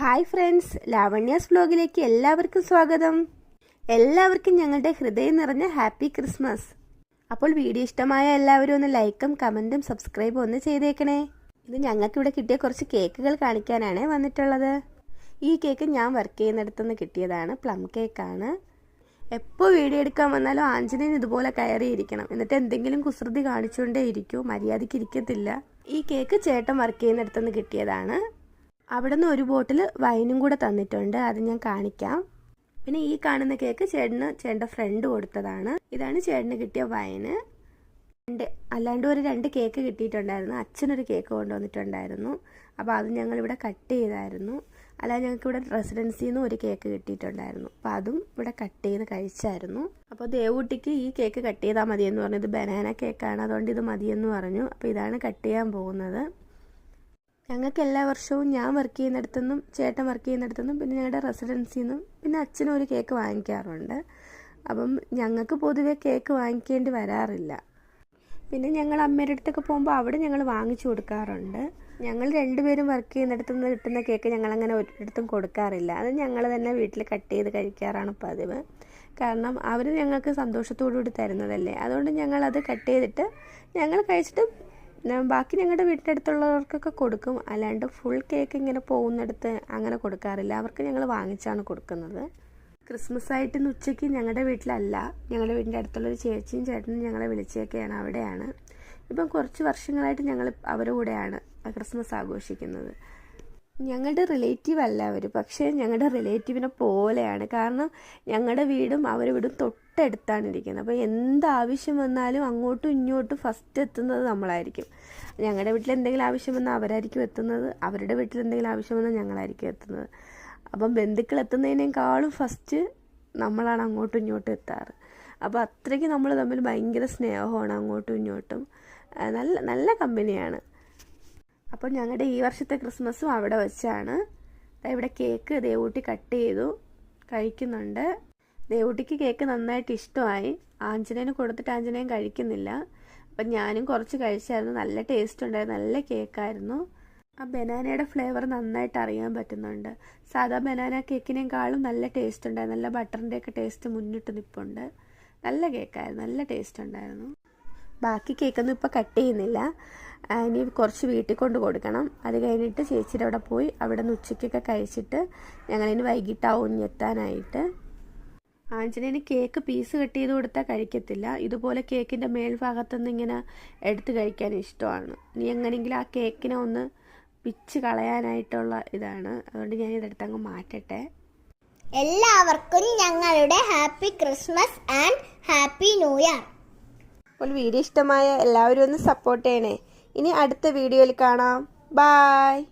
Hi friends ലാവണ്യാസ് വ്ലോഗിലേക്ക് എല്ലാവർക്കും സ്വാഗതം. എല്ലാവർക്കും ഞങ്ങളുടെ ഹൃദയം നിറഞ്ഞ ഹാപ്പി ക്രിസ്മസ്. അപ്പോൾ വീഡിയോ ഇഷ്ടമായ എല്ലാവരും ഒന്ന് ലൈക്കും കമന്റും സബ്സ്ക്രൈബും ഒന്ന് ചെയ്തേക്കണേ. ഇത് ഞങ്ങൾക്കിവിടെ കിട്ടിയ കുറച്ച് കേക്കുകൾ കാണിക്കാനാണ് വന്നിട്ടുള്ളത്. ഈ കേക്ക് ഞാൻ വർക്ക് ചെയ്യുന്നിടത്തുനിന്ന് കിട്ടിയതാണ് പ്ലം കേക്കാണ് എപ്പോൾ വീഡിയോ എടുക്കാൻ വന്നാലും ആഞ്ജനേയൻ ഇതുപോലെ കയറിയിരിക്കണം. എന്നിട്ട് എന്തെങ്കിലും കുസൃതി കാണിച്ചുകൊണ്ടേ ഇരിക്കൂ മര്യാദയ്ക്ക് ഇരിക്കത്തില്ല. ഈ കേക്ക് ചേട്ടൻ വർക്ക് ചെയ്യുന്നിടത്തുനിന്ന് കിട്ടിയതാണ്. അവിടെ നിന്ന് ഒരു ബോട്ടിൽ വൈനും കൂടെ തന്നിട്ടുണ്ട്. അത് ഞാൻ കാണിക്കാം. പിന്നെ ഈ കാണുന്ന കേക്ക് ചേട്ടന് ചേട്ടന്റെ ഫ്രണ്ട് കൊടുത്തതാണ്. ഇതാണ് ചേട്ടന് കിട്ടിയ വൈന് രണ്ട് അല്ലാണ്ട് ഒരു രണ്ട് കേക്ക് കിട്ടിയിട്ടുണ്ടായിരുന്നു. അച്ഛനൊരു കേക്ക് കൊണ്ടുവന്നിട്ടുണ്ടായിരുന്നു. അപ്പോൾ അത് ഞങ്ങളിവിടെ കട്ട് ചെയ്തായിരുന്നു. അല്ലാതെ ഞങ്ങൾക്ക് ഇവിടെ റെസിഡൻസിയിൽ ഒരു കേക്ക് കിട്ടിയിട്ടുണ്ടായിരുന്നു. അപ്പോൾ അതും ഇവിടെ കട്ട് ചെയ്ത് കഴിച്ചായിരുന്നു. അപ്പോൾ ദേവൂട്ടിക്ക് ഈ കേക്ക് കട്ട് ചെയ്താൽ മതിയെന്ന് പറഞ്ഞു. ഇത് ബനാന കേക്കാണ് അതുകൊണ്ട് ഇത് മതിയെന്ന് പറഞ്ഞു. അപ്പോൾ ഇതാണ് കട്ട് ചെയ്യാൻ പോകുന്നത്. ഞങ്ങൾക്ക് എല്ലാ വർഷവും ഞാൻ വർക്ക് ചെയ്യുന്നിടത്തുനിന്നും ചേട്ടൻ വർക്ക് ചെയ്യുന്നിടത്തുനിന്നും പിന്നെ ഞങ്ങളുടെ റെസിഡൻസിയിൽ നിന്നും പിന്നെ അച്ഛനും ഒരു കേക്ക് വാങ്ങിക്കാറുണ്ട്. അപ്പം ഞങ്ങൾക്ക് പൊതുവേ കേക്ക് വാങ്ങിക്കേണ്ടി വരാറില്ല. പിന്നെ ഞങ്ങൾ അമ്മയുടെ അടുത്തൊക്കെ പോകുമ്പോൾ അവിടെ ഞങ്ങൾ വാങ്ങിച്ചു കൊടുക്കാറുണ്ട്. ഞങ്ങൾ രണ്ടുപേരും വർക്ക് ചെയ്യുന്നിടത്തു നിന്ന് കിട്ടുന്ന കേക്ക് ഞങ്ങളങ്ങനെ ഒരിടത്തും കൊടുക്കാറില്ല. അത് ഞങ്ങൾ തന്നെ വീട്ടിൽ കട്ട് ചെയ്ത് കഴിക്കാറാണ് പതിവ്. കാരണം അവർ ഞങ്ങൾക്ക് സന്തോഷത്തോടു കൂടി തരുന്നതല്ലേ. അതുകൊണ്ട് ഞങ്ങൾ അത് കട്ട് ചെയ്തിട്ട് ഞങ്ങൾ കഴിച്ചിട്ട് ബാക്കി ഞങ്ങളുടെ വീട്ടിന്റെ അടുത്തുള്ളവർക്കൊക്കെ കൊടുക്കും. അല്ലാണ്ട് ഫുൾ കേക്ക് ഇങ്ങനെ പോകുന്നിടത്ത് അങ്ങനെ കൊടുക്കാറില്ല. അവർക്ക് ഞങ്ങൾ വാങ്ങിച്ചാണ് കൊടുക്കുന്നത്. ക്രിസ്മസ് ആയിട്ട് ഇന്ന് ഉച്ചയ്ക്ക് ഞങ്ങളുടെ വീട്ടിലല്ല. ഞങ്ങളുടെ വീടിന്റെ അടുത്തുള്ളൊരു ചേച്ചിയും ചേട്ടനും ഞങ്ങളെ വിളിച്ചൊക്കെയാണ്. അവിടെയാണ്. ഇപ്പം കുറച്ച് വർഷങ്ങളായിട്ട് ഞങ്ങൾ അവരുടെ കൂടെയാണ് ക്രിസ്മസ് ആഘോഷിക്കുന്നത്. ഞങ്ങളുടെ റിലേറ്റീവ് അല്ല അവർ പക്ഷേ ഞങ്ങളുടെ റിലേറ്റീവിനെ പോലെയാണ്. കാരണം ഞങ്ങളുടെ വീടും അവരുടെ വീടും തൊട്ടടുത്താണ് ഇരിക്കുന്നത്. അപ്പോൾ എന്ത് ആവശ്യം വന്നാലും അങ്ങോട്ടും ഇങ്ങോട്ടും ഫസ്റ്റ് എത്തുന്നത് നമ്മളായിരിക്കും. ഞങ്ങളുടെ വീട്ടിൽ എന്തെങ്കിലും ആവശ്യം വന്നാൽ അവരായിരിക്കും എത്തുന്നത്. അവരുടെ വീട്ടിൽ എന്തെങ്കിലും ആവശ്യം വന്നാൽ ഞങ്ങളായിരിക്കും എത്തുന്നത്. അപ്പം ബന്ധുക്കൾ എത്തുന്നതിനേക്കാളും ഫസ്റ്റ് നമ്മളാണ് അങ്ങോട്ടും ഇങ്ങോട്ടും എത്താറ്. അപ്പോൾ അത്രയ്ക്ക് നമ്മൾ തമ്മിൽ ഭയങ്കര സ്നേഹമാണ് അങ്ങോട്ടും ഇങ്ങോട്ടും. നല്ല നല്ല കമ്പനിയാണ് അപ്പോൾ ഞങ്ങളുടെ ഈ വർഷത്തെ ക്രിസ്മസും അവിടെ വെച്ചാണ്. ഇവിടെ കേക്ക് ദേവൂട്ടി കട്ട് ചെയ്തു കഴിക്കുന്നുണ്ട്. ദേവൂട്ടിക്ക് കേക്ക് നന്നായിട്ട് ഇഷ്ടമായി. ആഞ്ജനേന് കൊടുത്തിട്ട് ആഞ്ജനേയൻ കഴിക്കുന്നില്ല. അപ്പം ഞാനും കുറച്ച് കഴിച്ചായിരുന്നു. നല്ല ടേസ്റ്റ് ഉണ്ടായിരുന്നു. നല്ല കേക്കായിരുന്നു. ആ ബനാനയുടെ ഫ്ലേവർ നന്നായിട്ട് അറിയാൻ പറ്റുന്നുണ്ട്. സാധാ ബനാന കേക്കിനേക്കാളും നല്ല ടേസ്റ്റ് ഉണ്ടായിരുന്നു. നല്ല ബട്ടറിന്റെയൊക്കെ ടേസ്റ്റ് മുന്നിട്ട് നിൽപ്പുണ്ട് നല്ല കേക്കായിരുന്നു. നല്ല ടേസ്റ്റ് ഉണ്ടായിരുന്നു. ബാക്കി കേക്കൊന്നും ഇപ്പോൾ കട്ട് ചെയ്യുന്നില്ല. ഇനി കുറച്ച് വീട്ടിൽ കൊണ്ട് കൊടുക്കണം. അത് കഴിഞ്ഞിട്ട് ചേച്ചിയുടെ അവിടെ പോയി അവിടെ നിന്ന് ഉച്ചയ്ക്കൊക്കെ കഴിച്ചിട്ട് ഞങ്ങളിനി വൈകിട്ടാവും എത്താനായിട്ട്. ആഞ്ജനേന് കേക്ക് പീസ് കട്ട് ചെയ്ത് കൊടുത്താൽ കഴിക്കത്തില്ല. ഇതുപോലെ കേക്കിന്റെ മേൽഭാഗത്തുനിന്ന് ഇങ്ങനെ എടുത്ത് കഴിക്കാൻ ഇഷ്ടമാണ്. ഇനി എങ്ങനെയെങ്കിലും ആ കേക്കിനെ ഒന്ന് പിച്ച് കളയാനായിട്ടുള്ള ഇതാണ്. അതുകൊണ്ട് ഞാൻ ഇതെടുത്ത് അങ്ങ് മാറ്റട്ടെ. എല്ലാവർക്കും ഞങ്ങളുടെ happy Christmas and happy new year. അപ്പോൾ വീഡിയോ ഇഷ്ടമായ എല്ലാവരും ഒന്ന് സപ്പോർട്ട് ചെയ്യണേ. ഇനി അടുത്ത വീഡിയോയിൽ കാണാം. ബായ്